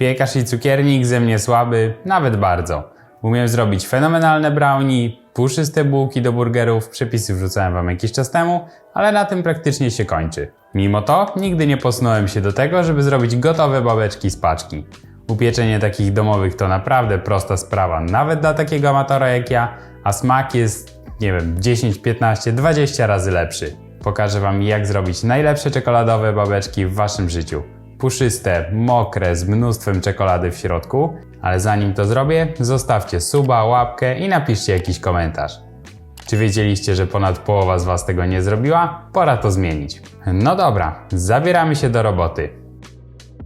Piekarz i cukiernik ze mnie słaby, nawet bardzo. Umiem zrobić fenomenalne brownie, puszyste bułki do burgerów, przepisy wrzucałem wam jakiś czas temu, ale na tym praktycznie się kończy. Mimo to nigdy nie posunąłem się do tego, żeby zrobić gotowe babeczki z paczki. Upieczenie takich domowych to naprawdę prosta sprawa, nawet dla takiego amatora jak ja, a smak jest, nie wiem, 10, 15, 20 razy lepszy. Pokażę wam jak zrobić najlepsze czekoladowe babeczki w waszym życiu. Puszyste, mokre, z mnóstwem czekolady w środku, ale zanim to zrobię, zostawcie suba, łapkę i napiszcie jakiś komentarz. Czy wiedzieliście, że ponad połowa z Was tego nie zrobiła? Pora to zmienić. No dobra, zabieramy się do roboty.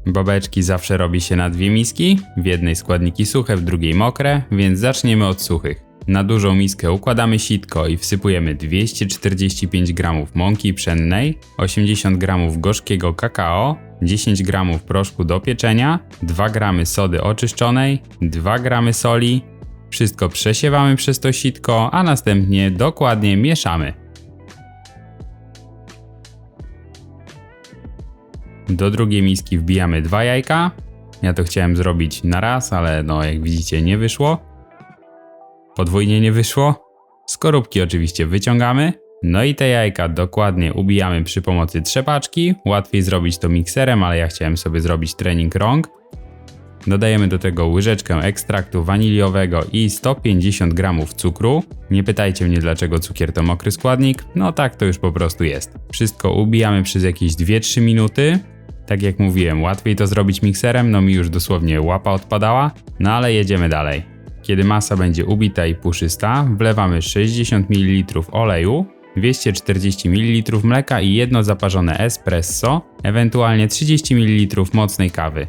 Babeczki zawsze robi się na dwie miski, w jednej składniki suche, w drugiej mokre, więc zaczniemy od suchych. Na dużą miskę układamy sitko i wsypujemy 245 g mąki pszennej, 80 g gorzkiego kakao, 10 g proszku do pieczenia, 2 g sody oczyszczonej, 2 g soli. Wszystko przesiewamy przez to sitko, a następnie dokładnie mieszamy. Do drugiej miski wbijamy dwa jajka. Ja to chciałem zrobić na raz, ale no jak widzicie nie wyszło. Podwójnie nie wyszło. Skorupki oczywiście wyciągamy. No i te jajka dokładnie ubijamy przy pomocy trzepaczki. Łatwiej zrobić to mikserem, ale ja chciałem sobie zrobić trening rąk. Dodajemy do tego łyżeczkę ekstraktu waniliowego i 150 g cukru. Nie pytajcie mnie dlaczego cukier to mokry składnik, no tak to już po prostu jest. Wszystko ubijamy przez jakieś 2-3 minuty. Tak jak mówiłem, łatwiej to zrobić mikserem, no mi już dosłownie łapa odpadała, no ale jedziemy dalej. Kiedy masa będzie ubita i puszysta, wlewamy 60 ml oleju, 240 ml mleka i jedno zaparzone espresso, ewentualnie 30 ml mocnej kawy.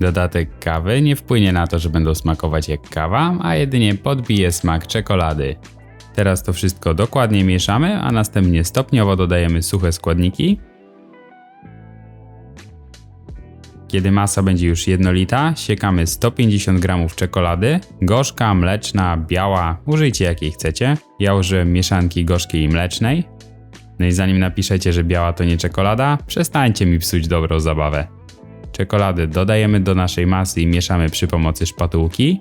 Dodatek kawy nie wpłynie na to, że będą smakować jak kawa, a jedynie podbije smak czekolady. Teraz to wszystko dokładnie mieszamy, a następnie stopniowo dodajemy suche składniki. Kiedy masa będzie już jednolita, siekamy 150 g czekolady, gorzka, mleczna, biała, użyjcie jakiej chcecie. Ja użyłem mieszanki gorzkiej i mlecznej. No i zanim napiszecie, że biała to nie czekolada, przestańcie mi psuć dobrą zabawę. Czekolady dodajemy do naszej masy i mieszamy przy pomocy szpatułki.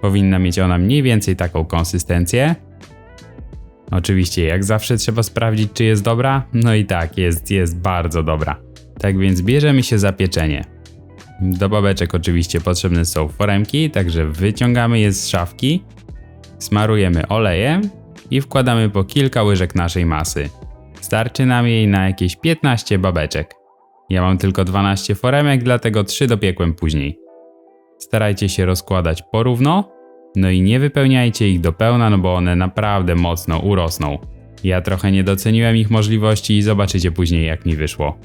Powinna mieć ona mniej więcej taką konsystencję. Oczywiście, jak zawsze trzeba sprawdzić, czy jest dobra. No i tak, jest, jest bardzo dobra. Tak więc bierzemy się za pieczenie. Do babeczek oczywiście potrzebne są foremki, także wyciągamy je z szafki, smarujemy olejem i wkładamy po kilka łyżek naszej masy. Starczy nam jej na jakieś 15 babeczek. Ja mam tylko 12 foremek, dlatego 3 dopiekłem później. Starajcie się rozkładać porówno, no i nie wypełniajcie ich do pełna, no bo one naprawdę mocno urosną. Ja trochę nie doceniłem ich możliwości i zobaczycie później jak mi wyszło.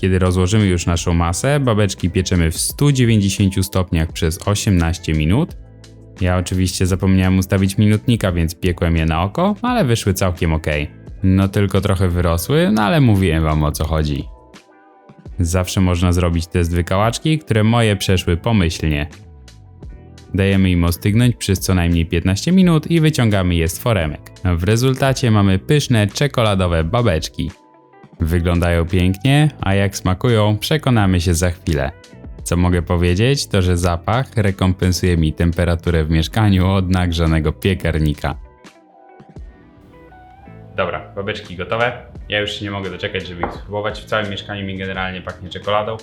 Kiedy rozłożymy już naszą masę, babeczki pieczemy w 190 stopniach przez 18 minut. Ja oczywiście zapomniałem ustawić minutnika, więc piekłem je na oko, ale wyszły całkiem ok. No tylko trochę wyrosły, no ale mówiłem wam o co chodzi. Zawsze można zrobić test wykałaczki, które moje przeszły pomyślnie. Dajemy im ostygnąć przez co najmniej 15 minut i wyciągamy je z foremek. W rezultacie mamy pyszne czekoladowe babeczki. Wyglądają pięknie, a jak smakują, przekonamy się za chwilę. Co mogę powiedzieć, to że zapach rekompensuje mi temperaturę w mieszkaniu od nagrzanego piekarnika. Dobra, babeczki gotowe. Ja już się nie mogę doczekać, żeby ich spróbować. W całym mieszkaniu mi generalnie pachnie czekoladą.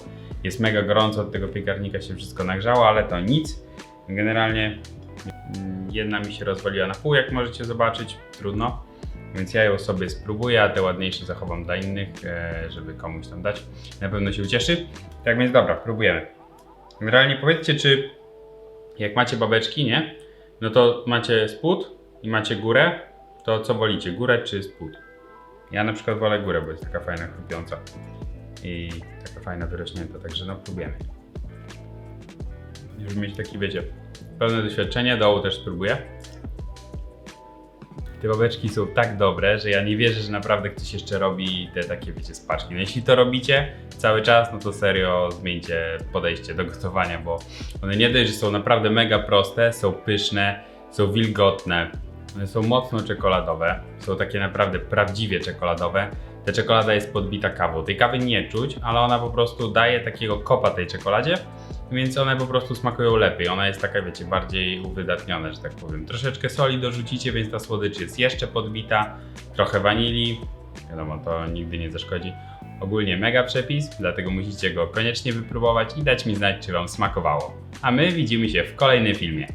Jest mega gorąco, od tego piekarnika się wszystko nagrzało, ale to nic. Generalnie mm, jedna mi się rozwaliła na pół, jak możecie zobaczyć. Trudno. Więc ja ją sobie spróbuję, a te ładniejsze zachowam dla innych, e, żeby komuś tam dać. Na pewno się ucieszy. Tak więc dobra, próbujemy. Generalnie powiedzcie, czy jak macie babeczki, nie? No to macie spód i macie górę, to co wolicie, górę czy spód? Ja na przykład wolę górę, bo jest taka fajna, chrupiąca i taka fajna, wyrośnięta, także no próbujemy. Żeby mieć taki, wiecie, pełne doświadczenie, dołu też spróbuję. Te babeczki są tak dobre, że ja nie wierzę, że naprawdę ktoś jeszcze robi te takie, wiecie, spaczki. No jeśli to robicie cały czas, no to serio zmieńcie podejście do gotowania, bo one nie dość, że są naprawdę mega proste, są pyszne, są wilgotne, one są mocno czekoladowe, są takie naprawdę prawdziwie czekoladowe. ta czekolada jest podbita kawą. Tej kawy nie czuć, ale ona po prostu daje takiego kopa tej czekoladzie, więc one po prostu smakują lepiej. Ona jest taka, wiecie, bardziej uwydatniona, że tak powiem. Troszeczkę soli dorzucicie, więc ta słodycz jest jeszcze podbita, trochę wanilii, wiadomo, to nigdy nie zaszkodzi. Ogólnie mega przepis, dlatego musicie go koniecznie wypróbować i dać mi znać, czy Wam smakowało. A my widzimy się w kolejnym filmie.